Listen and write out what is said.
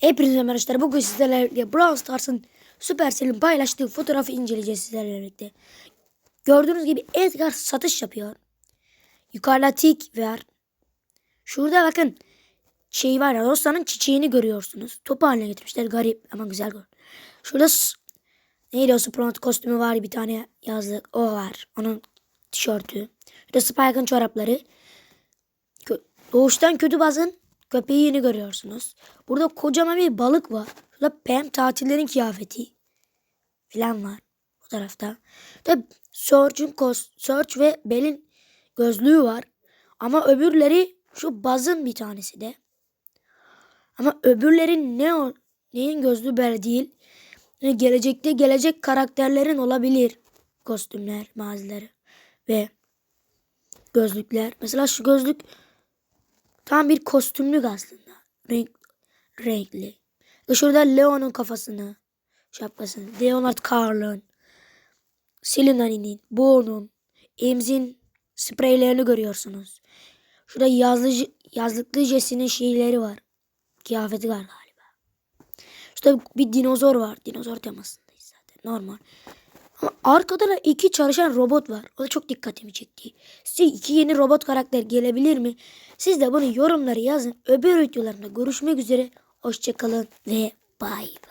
Hepinize merhaba arkadaşlar. Bugün sizlerle birlikte Brawl Stars'ın Supercell'in paylaştığı fotoğrafı inceleyeceğiz sizlerle birlikte. Gördüğünüz gibi Edgar satış yapıyor. Yukarıda tik var. Şurada bakın şey var ya Rosta'nın çiçeğini görüyorsunuz. Topu haline getirmişler. Garip ama güzel gör. Şurada neydi o Sprout kostümü var bir tane yazdık. O var. Onun tişörtü. Şurada Spike'ın çorapları. Doğuştan kötü bazın köpeğini görüyorsunuz. Burada kocaman bir balık var. Şurada Pam tatillerin kıyafeti falan var bu tarafta. Tabi Search'ün kos Search ve Bell'in gözlüğü var. Ama öbürleri şu bazın bir tanesi de. Ama öbürlerin ne o neyin gözlüğü belli değil. Yani gelecekte gelecek karakterlerin olabilir kostümler, mağazaları ve gözlükler. Mesela şu gözlük Tam bir kostümlük aslında. Renk, renkli. Ve şurada Leon'un kafasını, şapkasını, Leonard Carl'ın, Selena'nın, Bo'nun, Emz'in spreylerini görüyorsunuz. Şurada yazlı, yazlıklı Jesse'nin şeyleri var. Kıyafeti var galiba. Şurada bir dinozor var. Dinozor temasındayız zaten. Normal. Arkada da iki çalışan robot var. O da çok dikkatimi çekti. Size iki yeni robot karakter gelebilir mi? Siz de bunu yorumlara yazın. Öbür videolarımda görüşmek üzere. Hoşçakalın ve bay bay.